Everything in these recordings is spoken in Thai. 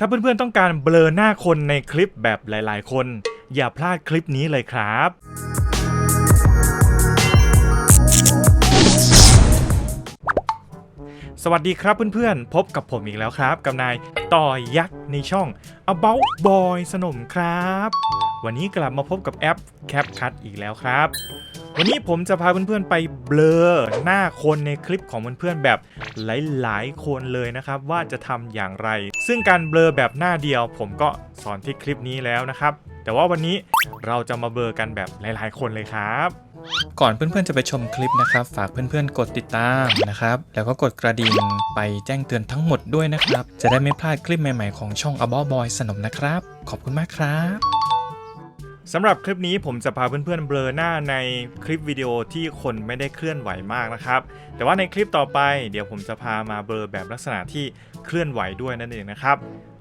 ถ้าเพื่อนๆต้องการเบลอหน้าคนในคลิปแบบหลายๆ คน อย่าพลาดคลิปนี้เลยครับสวัสดีครับเพื่อนๆ พบกับผมอีกแล้วครับ กับนายต่อยักษ์ในช่อง About Boy สนมครับ วันนี้กลับมาพบกับแอป CapCut อีกแล้วครับ วันนี้ผมจะพาเพื่อนๆไปเบลอหน้าคนในคลิปของเพื่อนๆแบบหลายๆ คนเลยนะครับว่าจะทำอย่างไร ซึ่งการเบลอแบบหน้าเดียว ผมก็สอนที่คลิปนี้แล้วนะครับ แต่ว่าวันนี้เราจะมาเบลอกันแบบหลายๆ คนเลยครับก่อนเพื่อนๆจะไปชมคลิปนะครับ ฝากเพื่อนๆกดติดตามนะครับ แล้วก็กดกระดิ่งไปแจ้งเตือนทั้งหมดด้วยนะครับ จะได้ไม่พลาดคลิปใหม่ๆของช่อง About Boy สนมนะครับ ขอบคุณมากครับ สำหรับคลิปนี้ผมจะพาเพื่อนๆเบลอหน้าในคลิปวิดีโอที่คนไม่ได้เคลื่อนไหวมากนะครับ แต่ว่าในคลิปต่อไปเดี๋ยวผมจะพามาเบลอแบบลักษณะที่เคลื่อนไหวด้วยนั่นเองนะครับ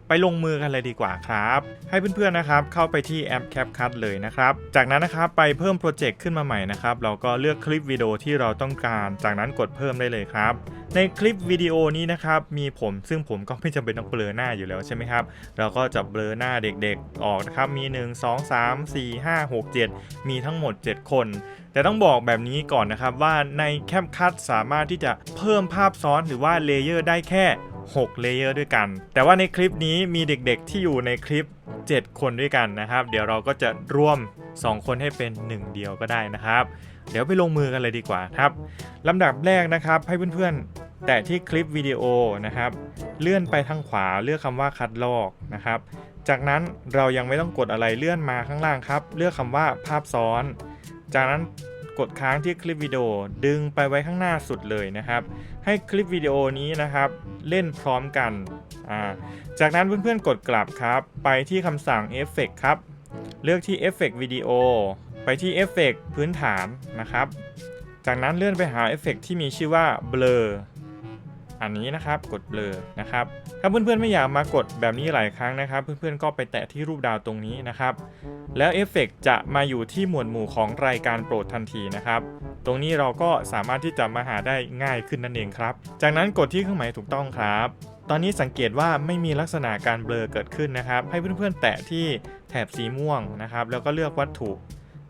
ไปลงมือกันเลยดีกว่าครับ ให้เพื่อนๆนะครับเข้าไปที่แอป CapCut เลยนะครับ จากนั้นนะครับไปเพิ่มโปรเจกต์ขึ้นมาใหม่นะครับเราก็เลือกคลิปวิดีโอที่เราต้องการ จากนั้นกดเพิ่มได้เลยครับ ในคลิปวิดีโอนี้นะครับมีผมซึ่งผมก็ไม่จำเป็นต้องเบลอหน้าอยู่แล้วใช่ไหมครับเราก็จะเบลอหน้าเด็กๆออกนะครับมี 1 2 3 4 5 6 7 มีทั้งหมด 7 คน แต่ต้องบอกแบบนี้ก่อนนะครับว่าในแคปคั t สามารถที่จะเพิ่มภาพซ้อนหรือว่าเลเยอร์ได้แค่ 6เลเยอร์ด้วยกัน แต่ว่าในคลิปนี้มีเด็กๆที่อยู่ในคลิป 7 คนด้วยกันนะครับ เดี๋ยวเราก็จะรวม 2 คนให้เป็น 1 เดียวก็ได้นะครับ เดี๋ยวไปลงมือกันเลยดีกว่าครับลำดับแรกนะครับให้เพื่อนๆ แตะที่คลิปวิดีโอนะครับ เลื่อนไปทางขวาเลือกคำว่าคัดลอกนะครับ จากนั้นเรายังไม่ต้องกดอะไรเลื่อนมาข้างล่างครับ เลือกคำว่าภาพซ้อน จากนั้น กดค้างที่คลิปวิดีโอดึงไปไว้ข้างหน้าสุดเลยนะครับ ให้คลิปวิดีโอนี้นะครับเล่นพร้อมกันาจากนั้นเพื่อนๆกดกลับครับ ไปที่คำสั่งเอฟเฟกครับ เลือกที่เอฟเฟกวิดีโอไปที่เอฟเฟกพื้นฐานนะครับ จากนั้นเลื่อนไปหาเอฟเฟกที่มีชื่อว่า blur อันนี้นะครับกดเบลอนะครับถ้าเพื่อนๆไม่อยากมากดแบบนี้หลายครั้งนะครับ เพื่อนๆก็ไปแตะที่รูปดาวตรงนี้นะครับ แล้วเอฟเฟกจะมาอยู่ที่หมวดหมู่ของรายการโปรดทันทีนะครับ ตรงนี้เราก็สามารถที่จะมาหาได้ง่ายขึ้นนั่นเองครับ จากนั้นกดที่เครื่องหมายถูกต้องครับ ตอนนี้สังเกตว่าไม่มีลักษณะการเบลอเกิดขึ้นนะครับ ให้เพื่อนๆแตะที่แถบสีม่วงนะครับ แล้วก็เลือกวัตถุ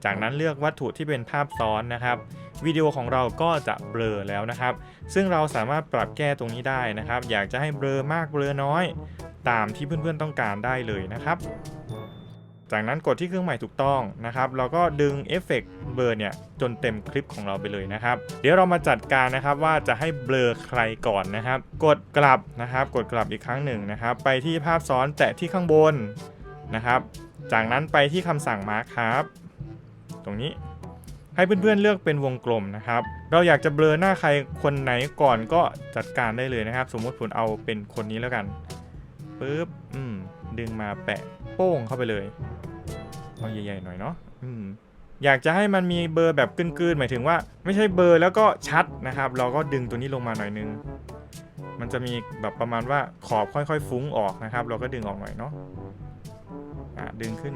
จากนั้นเลือกวัตถุที่เป็นภาพซ้อนนะครับวิดีโอของเราก็จะเบลอแล้วนะครับ ซึ่งเราสามารถปรับแก้ตรงนี้ได้นะครับ อยากจะให้เบลอมากเบลอน้อย ตามที่เพื่อนๆต้องการได้เลยนะครับ จากนั้นกดที่เครื่องหมายถูกต้องนะครับเราก็ดึงเอฟเฟกต์เบลอเนี่ยจนเต็มคลิปของเราไปเลยนะครับ เดี๋ยวเรามาจัดการนะครับว่าจะให้เบลอใครก่อนนะครับ กดกลับนะครับ กดกลับอีกครั้งหนึ่งนะครับ ไปที่ภาพซ้อนแตะที่ข้างบนนะครับ จากนั้นไปที่คำสั่งมาร์คครับ ตรงนี้ ให้เพื่อนๆเลือกเป็นวงกลมนะครับ เราอยากจะเบลอหน้าใครคนไหนก่อนก็จัดการได้เลยนะครับ สมมติผมเอาเป็นคนนี้แล้วกันปึ๊บอืมดึงมาแปะโป้งเข้าไปเลยเอาใหญ่ๆหน่อยเนาะอืมอยากจะให้มันมีเบอร์แบบกึนๆหมายถึงว่า ไม่ใช่เบอร์แล้วก็ชัดนะครับ เราก็ดึงตัวนี้ลงมาหน่อยนึง มันจะมีแบบประมาณว่าขอบค่อยๆ ฟุ้งออกนะครับ เราก็ดึงออกหน่อยเนาะ อะดึงขึ้น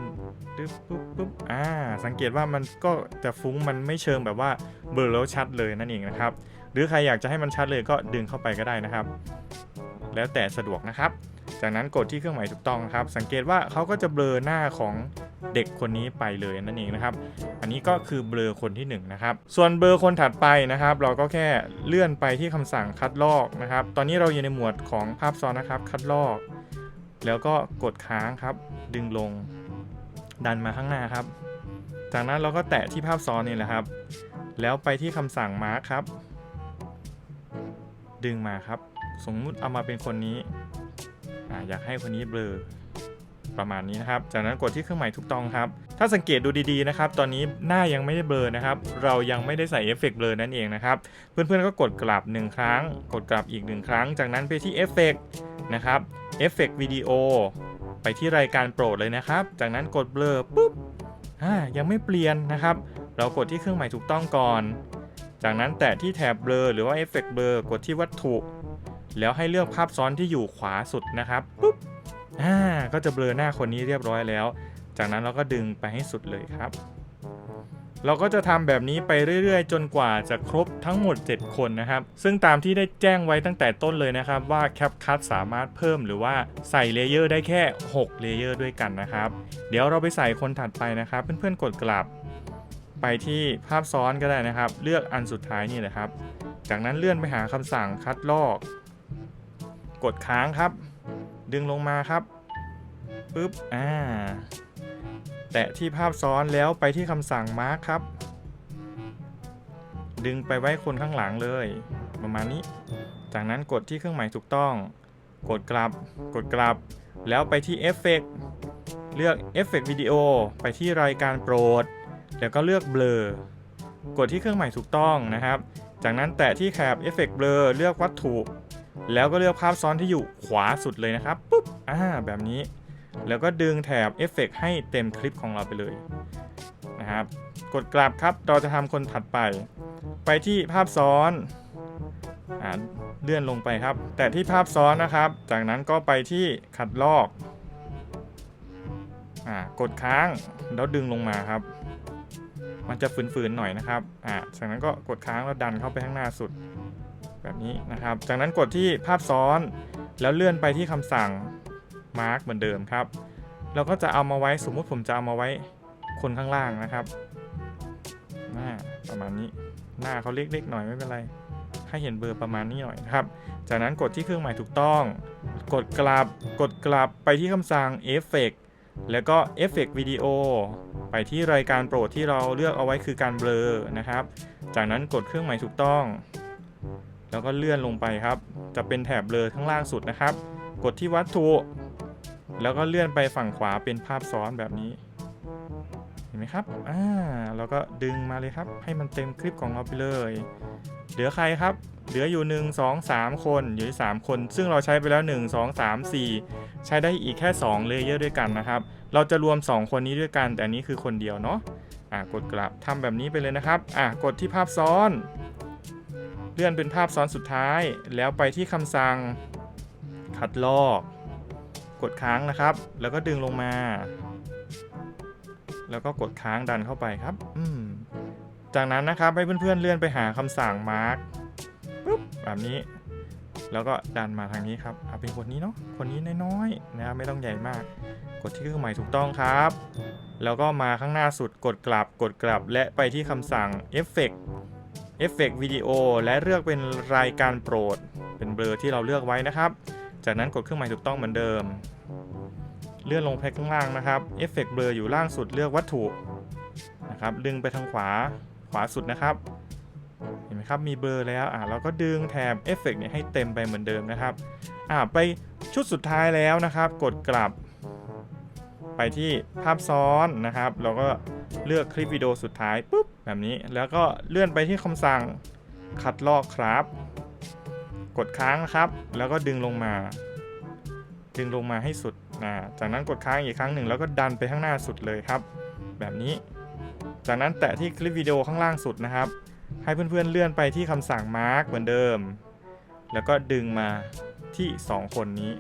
ปึ๊บปุ๊บปุ๊บอ่าสังเกตว่ามันก็จะฟุ้งมันไม่เชิงแบบว่าเบลอแล้วชัดเลยนั่นเองนะครับ หรือใครอยากจะให้มันชัดเลยก็ดึงเข้าไปก็ได้นะครับ แล้วแต่สะดวกนะครับ จากนั้นกดที่เครื่องหมายถูกต้องครับ สังเกตว่าเขาก็จะเบลอหน้าของเด็กคนนี้ไปเลยนั่นเองนะครับ อันนี้ก็คือเบลอคนที่1นงนะครับ ส่วนเบลอคนถัดไปนะครับ เราก็แค่เลื่อนไปที่คำสั่งคัดลอกนะครับ ตอนนี้เราอยู่ในหมวดของภาพซ้อนนะครับ คัดลอก แล้วก็กดค้างครับ ดึงลง ดันมาข้างหน้าครับ จากนั้นเราก็แตะที่ภาพซ้อนนี่แหละครับ แล้วไปที่คำสั่งมาร์คครับ ดึงมาครับ สมมุติเอามาเป็นคนนี้ออยากให้คนนี้เบลอประมาณนี้นะครับ จากนั้นกดที่เครื่องหมายถูกต้องครับ ถ้าสังเกตดูดีๆนะครับ ตอนนี้หน้ายังไม่ได้เบลอนะครับ เรายังไม่ได้ใส่เอฟเฟกต์เบลอนั่นเองนะครับ เพื่อนๆก็กดกลับ 1 ครั้ง กดกลับอีก 1 ครั้ง จากนั้นไปที่เอฟเฟกต์นะครับ เอฟเฟกต์วิดีโอไปที่รายการโปรดเลยนะครับ จากนั้นกดเบลอปุ๊บอ่ายังไม่เปลี่ยนนะครับ เรากดที่เครื่องหมายถูกต้องก่อน จากนั้นแตะที่แถบเบลอหรือว่าเอฟเฟกต์เบลอกดที่วัตถุ แล้วให้เลือกภาพซ้อนที่อยู่ขวาสุดนะครับปุ๊บอ่าก็จะเบลอหน้าคนนี้เรียบร้อยแล้ว จากนั้นเราก็ดึงไปให้สุดเลยครับ เราก็จะทำแบบนี้ไปเรื่อยๆ จนกว่าจะครบทั้งหมด 7 คนนะครับ ซึ่งตามที่ได้แจ้งไว้ตั้งแต่ต้นเลยนะครับว่า CapCut สามารถเพิ่มหรือว่าใส่เลเยอร์ได้แค่6เลเยอร์ด้วยกันนะครับ เดี๋ยวเราไปใส่คนถัดไปนะครับ เพื่อนๆกดกลับ ไปที่ภาพซ้อนก็ได้นะครับ เลือกอันสุดท้ายนี่เลยครับ จากนั้นเลื่อนไปหาคำสั่งคัดลอก กดค้างครับ ดึงลงมาครับปึ๊บอ่า แตะที่ภาพซ้อนแล้วไปที่คำสั่งมาร์คครับ ดึงไปไว้คนข้างหลังเลย ประมาณนี้ จากนั้นกดที่เครื่องหมายถูกต้อง กดกลับ กดกลับ แล้วไปที่เอฟเฟกเลือกเอฟเฟกวิดีโอไปที่รายการโปรด แล้วก็เลือกเบลอกดที่เครื่องหมายถูกต้องนะครับ จากนั้นแตะที่แถบเอฟเฟกเบลอเลือกวัตถุ แล้วก็เลือกภาพซ้อนที่อยู่ขวาสุดเลยนะครับปุ๊บอ่าแบบนี้ แล้วก็ดึงแถบเอฟเฟกให้เต็มคลิปของเราไปเลยนะครับ กดกลับครับ เราจะทำคนถัดไป ไปที่ภาพซ้อนอเลื่อนลงไปครับ แต่ที่ภาพซ้อนนะครับ จากนั้นก็ไปที่ขัดลอกอกดค้างแล้วดึงลงมาครับ มันจะฝืนๆหน่อยนะครับอ่าจากนั้นก็กดค้างแล้วดันเข้าไปข้างหน้าสุด แบบนี้นะครับ จากนั้นกดที่ภาพซ้อนแล้วเลื่อนไปที่คำสั่ง มาร์กเหมือนเดิมครับ เราก็จะเอามาไว้สมมุติผมจะเอามาไว้คนข้างล่างนะครับหน้าประมาณนี้ หน้าเขาเล็กๆหน่อยไม่เป็นไรให้เห็นเบอร์ประมาณนี้หน่อยนะครับ จากนั้นกดที่เครื่องหมายถูกต้อง กดกลับ กดกลับไปที่คำสั่ง Effect แล้วก็ Effect Video ไปที่รายการโปรดที่เราเลือกเอาไว้คือการเบลอนะครับ จากนั้นกดเครื่องหมายถูกต้อง แล้วก็เลื่อนลงไปครับ จะเป็นแถบเบลอข้างล่างสุดนะครับ กดที่วัตถุ แล้วก็เลื่อนไปฝั่งขวาเป็นภาพซ้อนแบบนี้ เห็นไหมครับ อ่าแล้วก็ดึงมาเลยครับ ให้มันเต็มคลิปของเราไปเลย เหลือใครครับ เหลืออยู่ 1 2 3 คนอยู่ที่3คน ซึ่งเราใช้ไปแล้ว 1 2 3 4 ใช้ได้อีกแค่2เลเยอร์ด้วยกันนะครับ เราจะรวม 2 คนนี้ด้วยกัน แต่นนี้คือคนเดียวเนาะ อ่ากดกลับทำแบบนี้ไปเลยนะครับ อ่ากดที่ภาพซ้อน เลื่อนเป็นภาพซ้อนสุดท้าย แล้วไปที่คำสั่ง คัดลอก กดค้างนะครับ แล้วก็ดึงลงมา แล้วก็กดค้างดันเข้าไปครับอืมจากนั้นนะครับให้เพื่อนๆเลื่อนไปหาคำสั่งมาร์กปุ๊บแบบนี้ แล้วก็ดันมาทางนี้ครับเอาเป็นคนนี้เนาะคนนี้น้อยๆนะครับไม่ต้องใหญ่มาก กดที่เครื่องหมายถูกต้องครับ แล้วก็มาข้างหน้าสุดกดกลับกดกลับ และไปที่คำสั่ง Effect Effect Video และเลือกเป็นรายการโปรด เป็นเบอร์ที่เราเลือกไว้นะครับ จากนั้นกดเครื่องหมายถูกต้องเหมือนเดิม เลื่อนลงไปข้างล่างนะครับ เอฟเฟกต์เบลออยู่ล่างสุดเลือกวัตถุนะครับดึงไปทางขวาขวาสุดนะครับ เห็นไหมครับมีเบลอแล้วอ่าเราก็ดึงแถบเอฟเฟกต์เนี่ยให้เต็มไปเหมือนเดิมนะครับอ่าไปชุดสุดท้ายแล้วนะครับ กดกลับ ไปที่ภาพซ้อนนะครับ เราก็เลือกคลิปวิดีโอสุดท้ายปุ๊บแบบนี้แล้วก็เลื่อนไปที่คำสั่งคัดลอกครับ กดค้างนะครับ แล้วก็ดึงลงมา ดึงลงมาให้สุดนะจากนั้นกดค้างอีกครั้งหนึ่งแล้วก็ดันไปข้างหน้าสุดเลยครับ แบบนี้ จากนั้นแตะที่คลิปวิดีโอข้างล่างสุดนะครับ ให้เพื่อนๆเลื่อนไปที่คำสั่งมาร์กเหมือนเดิม แล้วก็ดึงมาที่ 2 คนนี้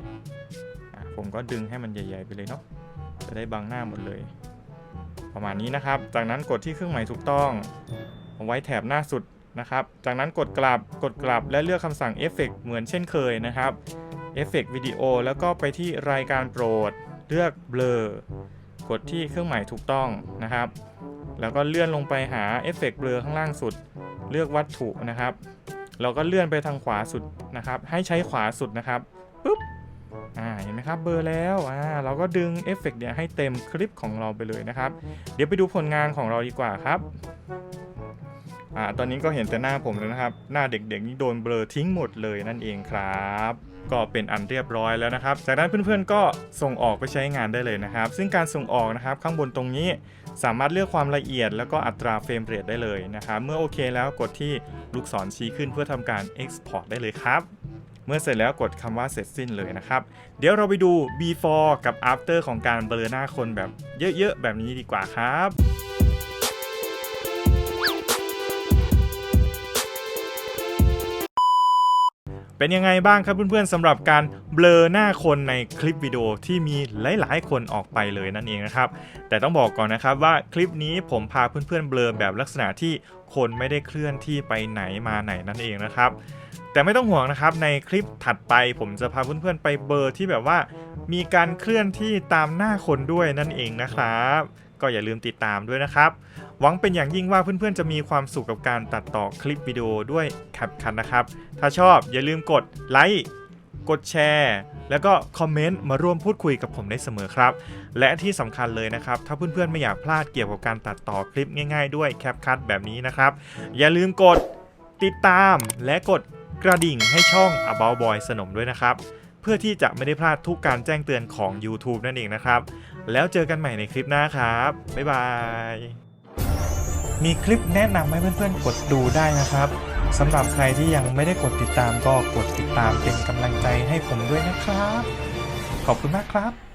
ผมก็ดึงให้มันใหญ่ ๆ ไปเลยเนาะ จะได้บังหน้าหมดเลย ประมาณนี้นะครับ จากนั้นกดที่เครื่องหมายถูกต้องเอาไว้แถบหน้าสุด นะครับ จากนั้นกดกลับ กดกลับและเลือกคำสั่งเอฟเฟกเหมือนเช่นเคยนะครับเอฟเฟกวิดีโอแล้วก็ไปที่รายการโปรด เลือกเบลอกดที่เครื่องหมายถูกต้องนะครับ แล้วก็เลื่อนลงไปหาเอฟเฟกเบลอข้างล่างสุด เลือกวัตถุนะครับเราก็เลื่อนไปทางขวาสุดนะครับ ให้ใช้ขวาสุดนะครับปุ๊บอ่าเห็นไหมครับเบลอแล้วอ่าเราก็ดึงเอฟเฟกเนี่ยให้เต็มคลิปของเราไปเลยนะครับ เดี๋ยวไปดูผลงานของเราดีกว่าครับ อ่าตอนนี้ก็เห็นแต่หน้าผมแล้วนะครับ หน้าเด็กๆนี่โดนเบลอทิ้งหมดเลยนั่นเองครับ ก็เป็นอันเรียบร้อยแล้วนะครับ จากนั้นเพื่อนๆก็ส่งออกไปใช้งานได้เลยนะครับ ซึ่งการส่งออกนะครับข้างบนตรงนี้สามารถเลือกความละเอียดแล้วก็อัตราเฟรมเรทได้เลยนะครับ เมื่อโอเคแล้วกดที่ลูกศรชี้ขึ้นเพื่อทำการ Export ได้เลยครับเมื่อเสร็จแล้วกดคำว่าเสร็จสิ้นเลยนะครับ เดี๋ยวเราไปดู before กับ after ของการเบลอหน้าคนแบบเยอะๆ แบบนี้ดีกว่าครับ เป็นยังไงบ้างครับเพื่อนๆสำหรับการเบลอหน้าคนในคลิปวิดีโอที่มีหลายๆ คนออกไปเลยนั่นเองนะครับ แต่ต้องบอกก่อนนะครับว่าคลิปนี้ผมพาเพื่อนๆเบลอแบบลักษณะที่คนไม่ได้เคลื่อนที่ไปไหนมาไหนนั่นเองนะครับ แต่ไม่ต้องห่วงนะครับในคลิปถัดไปผมจะพาเพื่อนๆไปเบลอที่แบบว่า มีการเคลื่อนที่ตามหน้าคนด้วยนั่นเองนะครับ ก็อย่าลืมติดตามด้วยนะครับ หวังเป็นอย่างยิ่งว่าเพื่อนๆจะมีความสุขกับการตัดต่อคลิปวิดีโอด้วย CapCut นะครับ ถ้าชอบอย่าลืมกดไลค์กดแชร์แล้วก็คอมเมนต์มาร่วมพูดคุยกับผมได้เสมอครับ และที่สำคัญเลยนะครับ ถ้าเพื่อนๆ ไม่อยากพลาดเกี่ยวกับการตัดต่อคลิปง่ายๆ ด้วย CapCut แบบนี้นะครับ อย่าลืมกดติดตามและกดกระดิ่งให้ช่อง About Boy สนมด้วยนะครับ เพื่อที่จะไม่ได้พลาดทุกการแจ้งเตือนของ YouTube นั่นเองนะครับ แล้วเจอกันใหม่ในคลิปหน้าครับ บ๊ายบาย มีคลิปแนะนำให้เพื่อนๆ กดดูได้นะครับสำหรับใครที่ยังไม่ได้กดติดตามก็กดติดตามเป็นกำลังใจให้ผมด้วยนะครับ ขอบคุณมากครับ